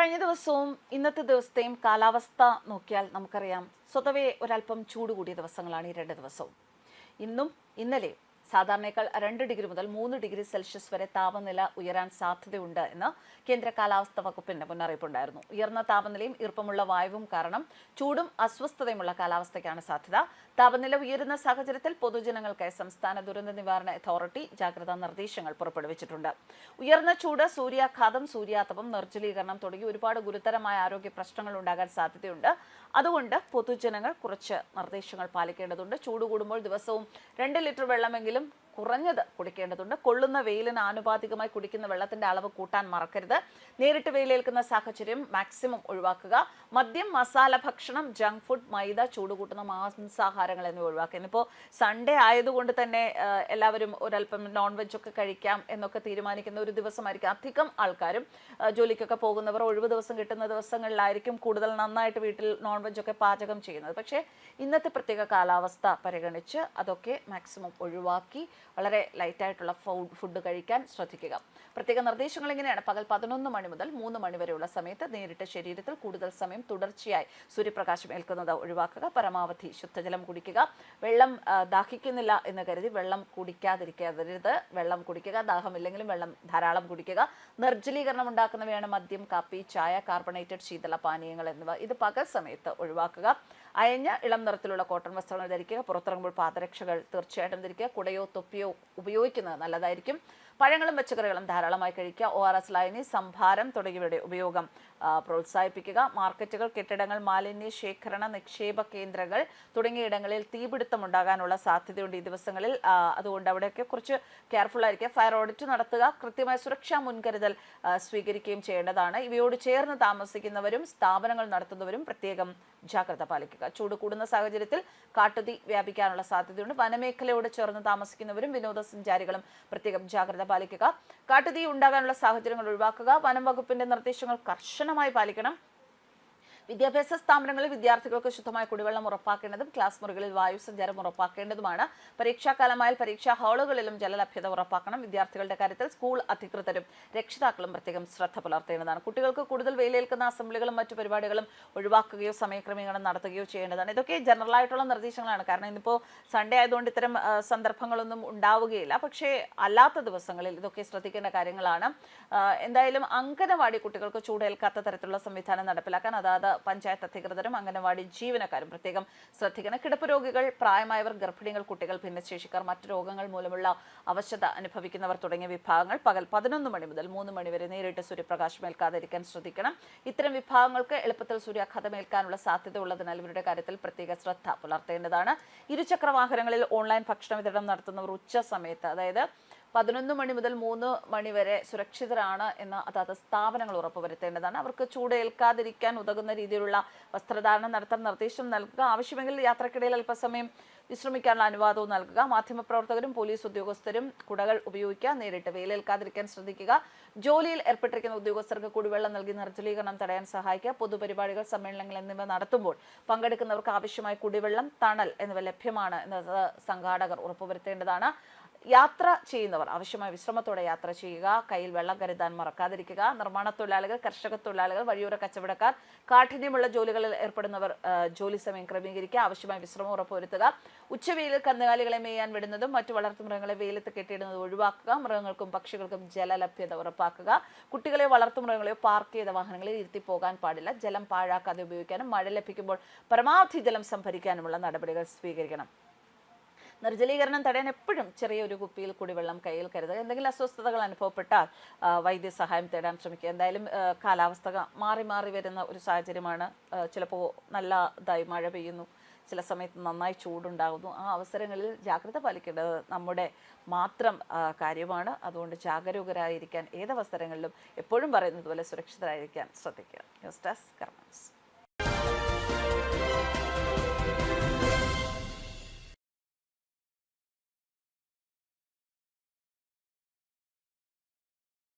കഴിഞ്ഞ ദിവസവും ഇന്നത്തെ ദിവസത്തെയും കാലാവസ്ഥ നോക്കിയാൽ നമുക്കറിയാം. സ്വതവേ ഒരല്പം ചൂട് കൂടിയ ദിവസങ്ങളാണ് ഈ രണ്ട് ദിവസവും. ഇന്നും ഇന്നലെയും സാധാരണയേക്കാൾ രണ്ട് ഡിഗ്രി മുതൽ മൂന്ന് ഡിഗ്രി സെൽഷ്യസ് വരെ താപനില ഉയരാൻ സാധ്യതയുണ്ട് എന്ന് കേന്ദ്ര കാലാവസ്ഥാ വകുപ്പിന്റെ മുന്നറിയിപ്പുണ്ടായിരുന്നു. ഉയർന്ന താപനിലയും ഈർപ്പമുള്ള വായുവും കാരണം ചൂടും അസ്വസ്ഥതയുമുള്ള കാലാവസ്ഥയ്ക്കാണ് സാധ്യത. താപനില ഉയരുന്ന സാഹചര്യത്തിൽ പൊതുജനങ്ങൾക്ക് സംസ്ഥാന ദുരന്ത നിവാരണ അതോറിറ്റി ജാഗ്രതാ നിർദ്ദേശങ്ങൾ പുറപ്പെടുവിച്ചിട്ടുണ്ട്. ഉയർന്ന ചൂട് സൂര്യാഘാതം സൂര്യാതപം നിർജലീകരണം തുടങ്ങി ഒരുപാട് ഗുരുതരമായ ആരോഗ്യ പ്രശ്നങ്ങൾ ഉണ്ടാകാൻ സാധ്യതയുണ്ട്. അതുകൊണ്ട് പൊതുജനങ്ങൾ കുറച്ച് നിർദ്ദേശങ്ങൾ പാലിക്കേണ്ടതുണ്ട്. ചൂട് കൂടുമ്പോൾ ദിവസവും രണ്ട് ലിറ്റർ വെള്ളമെങ്കിലും வணக்கம் കുറഞ്ഞത് കുടിക്കേണ്ടതുണ്ട്. കൊള്ളുന്ന വെയിലിന് ആനുപാതികമായി കുടിക്കുന്ന വെള്ളത്തിന്റെ അളവ് കൂട്ടാൻ മറക്കരുത്. നേരിട്ട് വെയിലേൽക്കുന്ന സാഹചര്യം മാക്സിമം ഒഴിവാക്കുക. മദ്യം മസാല ഭക്ഷണം ജങ്ക് ഫുഡ് മൈദ ചൂട് കൂട്ടുന്ന മാംസാഹാരങ്ങൾ എന്നിവ ഒഴിവാക്കുക. ഇന്നിപ്പോൾ സൺഡേ ആയതുകൊണ്ട് തന്നെ എല്ലാവരും ഒരല്പം നോൺ വെജ് ഒക്കെ കഴിക്കാം എന്നൊക്കെ തീരുമാനിക്കുന്ന ഒരു ദിവസമായിരിക്കും. അധികം ആൾക്കാരും ജോലിക്കൊക്കെ പോകുന്നവർ ഒഴിവ് ദിവസം കിട്ടുന്ന ദിവസങ്ങളിലായിരിക്കും കൂടുതൽ നന്നായിട്ട് വീട്ടിൽ നോൺ വെജ് ഒക്കെ പാചകം ചെയ്യുന്നത്. പക്ഷേ ഇന്നത്തെ പ്രത്യേക കാലാവസ്ഥ പരിഗണിച്ച് അതൊക്കെ മാക്സിമം ഒഴിവാക്കി വളരെ ലൈറ്റായിട്ടുള്ള ഫുഡ് കഴിക്കാൻ ശ്രദ്ധിക്കുക. പ്രത്യേക നിർദ്ദേശങ്ങൾ ഇങ്ങനെയാണ്. പകൽ പതിനൊന്ന് മണി മുതൽ മൂന്ന് മണി വരെയുള്ള സമയത്ത് നേരിട്ട് ശരീരത്തിൽ കൂടുതൽ സമയം തുടർച്ചയായി സൂര്യപ്രകാശം ഏൽക്കുന്നത് ഒഴിവാക്കുക. പരമാവധി ശുദ്ധജലം കുടിക്കുക. വെള്ളം ദാഹിക്കുന്നില്ല എന്ന് കരുതി വെള്ളം കുടിക്കാതിരിക്കരുത്. വെള്ളം കുടിക്കുക ദാഹമില്ലെങ്കിലും വെള്ളം ധാരാളം കുടിക്കുക. നിർജലീകരണം ഉണ്ടാക്കുന്നവയാണ് മദ്യം കാപ്പി ചായ കാർബണേറ്റഡ് ശീതള പാനീയങ്ങൾ എന്നിവ ഇത് പകൽ സമയത്ത് ഒഴിവാക്കുക. അയഞ്ഞ ഇളം നിറത്തിലുള്ള കോട്ടൺ വസ്ത്രങ്ങൾ ധരിക്കുക പുറത്തിറങ്ങുമ്പോൾ പാദരക്ഷകൾ തീർച്ചയായിട്ടും ധരിക്കുക കുടയോ തൊപ്പിയോ ഉപയോഗിക്കുന്നത് നല്ലതായിരിക്കും. പഴങ്ങളും പച്ചക്കറികളും ധാരാളമായി കഴിക്കുക ഒ ആർ എസ് ലൈനി സംഭാരം തുടങ്ങിയവയുടെ ഉപയോഗം പ്രോത്സാഹിപ്പിക്കുക. മാർക്കറ്റുകൾ കെട്ടിടങ്ങൾ മാലിന്യ ശേഖരണ നിക്ഷേപ കേന്ദ്രങ്ങൾ തുടങ്ങിയ ഇടങ്ങളിൽ തീപിടുത്തം ഉണ്ടാകാനുള്ള സാധ്യതയുണ്ട് ഈ ദിവസങ്ങളിൽ. അതുകൊണ്ട് അവിടെയൊക്കെ കുറച്ച് കെയർഫുൾ ആയിരിക്കുക. ഫയർ ഓഡിറ്റ് നടത്തുക കൃത്യമായ സുരക്ഷാ മുൻകരുതൽ സ്വീകരിക്കുകയും ചെയ്യേണ്ടതാണ്. ഇവയോട് ചേർന്ന് താമസിക്കുന്നവരും സ്ഥാപനങ്ങൾ നടത്തുന്നവരും പ്രത്യേകം ജാഗ്രത പാലിക്കുക ചൂട് കൂടുന്ന സാഹചര്യത്തിൽ കാട്ടുതീ വ്യാപിക്കാനുള്ള സാധ്യതയുണ്ട്. വനമേഖലയോട് ചേർന്ന് താമസിക്കുന്നവരും വിനോദസഞ്ചാരികളും പ്രത്യേകം ജാഗ്രത പാലിക്കുക. കാട്ടുതീ ഉണ്ടാകാനുള്ള സാഹചര്യങ്ങൾ ഒഴിവാക്കുക. വനം വകുപ്പിന്റെ നിർദ്ദേശങ്ങൾ കർശനമായി പാലിക്കണം. വിദ്യാഭ്യാസ സ്ഥാപനങ്ങളിൽ വിദ്യാർത്ഥികൾക്ക് ശുദ്ധമായ കുടിവെള്ളം ഉറപ്പാക്കേണ്ടതും ക്ലാസ് മുറികളിൽ വായു സഞ്ചാരം ഉറപ്പാക്കേണ്ടതുമാണ്. പരീക്ഷാകാലമായാൽ പരീക്ഷാ ഹാളുകളിലും ജലലഭ്യത ഉറപ്പാക്കണം. വിദ്യാർത്ഥികളുടെ കാര്യത്തിൽ സ്കൂൾ അധികൃതരും രക്ഷിതാക്കളും പ്രത്യേകം ശ്രദ്ധ പുലർത്തേണ്ടതാണ്. കുട്ടികൾക്ക് കൂടുതൽ വെയിലേൽക്കുന്ന അസംബ്ലികളും മറ്റു പരിപാടികളും ഒഴിവാക്കുകയോ സമയക്രമീകരണം നടത്തുകയോ ചെയ്യേണ്ടതാണ്. ഇതൊക്കെ ജനറൽ ആയിട്ടുള്ള നിർദ്ദേശങ്ങളാണ്. കാരണം ഇന്നിപ്പോൾ സൺഡേ ആയതുകൊണ്ട് ഇത്തരം സന്ദർഭങ്ങളൊന്നും ഉണ്ടാവുകയില്ല. പക്ഷേ അല്ലാത്ത ദിവസങ്ങളിൽ ഇതൊക്കെ ശ്രദ്ധിക്കേണ്ട കാര്യങ്ങളാണ്. എന്തായാലും അങ്കനവാടി കുട്ടികൾക്ക് ചൂടേൽക്കാത്ത തരത്തിലുള്ള സംവിധാനം നടപ്പിലാക്കാൻ അതാത് പഞ്ചായത്ത് അധികൃതരും അംഗനവാടി ജീവനക്കാരും പ്രത്യേകം ശ്രദ്ധിക്കണം. കിടപ്പ് രോഗികൾ പ്രായമായവർ ഗർഭിണികൾ കുട്ടികൾ ഭിന്നശേഷിക്കാർ മറ്റ് രോഗങ്ങൾ മൂലമുള്ള അവശത അനുഭവിക്കുന്നവർ തുടങ്ങിയ വിഭാഗങ്ങൾ പകൽ പതിനൊന്ന് മണി മുതൽ മൂന്ന് മണി വരെ നേരിട്ട് സൂര്യപ്രകാശം ഏൽക്കാതിരിക്കാൻ ശ്രദ്ധിക്കണം. ഇത്തരം വിഭാഗങ്ങൾക്ക് എളുപ്പത്തിൽ സൂര്യാഘാതമേൽക്കാനുള്ള സാധ്യത ഉള്ളതിനാൽ ഇവരുടെ കാര്യത്തിൽ പ്രത്യേക ശ്രദ്ധ പുലർത്തേണ്ടതാണ്. ഇരുചക്ര വാഹനങ്ങളിൽ ഓൺലൈൻ ഭക്ഷണ വിതരണം നടത്തുന്നവർ ഉച്ച സമയത്ത് അതായത് പതിനൊന്ന് മണി മുതൽ മൂന്ന് മണി വരെ സുരക്ഷിതരാണ് എന്ന് അതാത് സ്ഥാപനങ്ങൾ ഉറപ്പുവരുത്തേണ്ടതാണ്. അവർക്ക് ചൂട് ഏൽക്കാതിരിക്കാൻ ഉതകുന്ന രീതിയിലുള്ള വസ്ത്രധാരണം നടത്താൻ നിർദ്ദേശം നൽകുക ആവശ്യമെങ്കിൽ യാത്രക്കിടയിൽ അല്പസമയം വിശ്രമിക്കാനുള്ള അനുവാദവും നൽകുക മാധ്യമപ്രവർത്തകരും പോലീസ് ഉദ്യോഗസ്ഥരും കുടകൾ ഉപയോഗിക്കുക നേരിട്ട് വെയിലേൽക്കാതിരിക്കാൻ ശ്രദ്ധിക്കുക ജോലിയിൽ ഏർപ്പെട്ടിരിക്കുന്ന ഉദ്യോഗസ്ഥർക്ക് കുടിവെള്ളം നൽകി നിർജലീകരണം തടയാൻ സഹായിക്കുക പൊതുപരിപാടികൾ സമ്മേളനങ്ങൾ എന്നിവ നടത്തുമ്പോൾ പങ്കെടുക്കുന്നവർക്ക് ആവശ്യമായ കുടിവെള്ളം തണൽ എന്നിവ ലഭ്യമാണ് എന്നത് സംഘാടകർ ഉറപ്പുവരുത്തേണ്ടതാണ്. യാത്ര ചെയ്യുന്നവർ ആവശ്യമായ വിശ്രമത്തോടെ യാത്ര ചെയ്യുക കയ്യിൽ വെള്ളം കരുതാൻ മറക്കാതിരിക്കുക നിർമ്മാണ തൊഴിലാളികൾ കർഷക തൊഴിലാളികൾ വഴിയോര കച്ചവടക്കാർ കാഠിന്യമുള്ള ജോലികളിൽ ഏർപ്പെടുന്നവർ ജോലി സമയം ക്രമീകരിക്കുക ആവശ്യമായ വിശ്രമം ഉറപ്പുവരുത്തുക ഉച്ചവെയിൽ കന്നുകാലികളെ മേയാൻ വിടുന്നതും മറ്റു വളർത്തുമൃഗങ്ങളെ വെയിലത്ത് കെട്ടിയിടുന്നത് ഒഴിവാക്കുക മൃഗങ്ങൾക്കും പക്ഷികൾക്കും ജലലഭ്യത ഉറപ്പാക്കുക കുട്ടികളെ വളർത്തുമൃഗങ്ങളെയോ പാർക്ക് ചെയ്ത വാഹനങ്ങളിൽ ഇരുത്തി പോകാൻ പാടില്ല ജലം പാഴാക്കാതെ ഉപയോഗിക്കാനും മഴ ലഭിക്കുമ്പോൾ പരമാവധി ജലം സംഭരിക്കാനുമുള്ള നടപടികൾ സ്വീകരിക്കണം. നിർജലീകരണം തടയാൻ എപ്പോഴും ചെറിയൊരു കുപ്പിയിൽ കുടിവെള്ളം കയ്യിൽ കരുതുക. എന്തെങ്കിലും അസ്വസ്ഥതകൾ അനുഭവപ്പെട്ടാൽ വൈദ്യസഹായം തേടാൻ ശ്രമിക്കുക. എന്തായാലും കാലാവസ്ഥ മാറി മാറി വരുന്ന ഒരു സാഹചര്യമാണ്. ചിലപ്പോൾ നല്ലതായി മഴ പെയ്യുന്നു. ചില സമയത്ത് നന്നായി ചൂടുണ്ടാകുന്നു. ആ അവസരങ്ങളിൽ ജാഗ്രത പാലിക്കേണ്ടത് നമ്മുടെ മാത്രം കാര്യമാണ്. അതുകൊണ്ട് ജാഗരൂകരായിരിക്കാൻ ഏതവസരങ്ങളിലും എപ്പോഴും പറയുന്നത് പോലെ സുരക്ഷിതരായിരിക്കാൻ ശ്രദ്ധിക്കുക. News desk കർമ്മൻസ്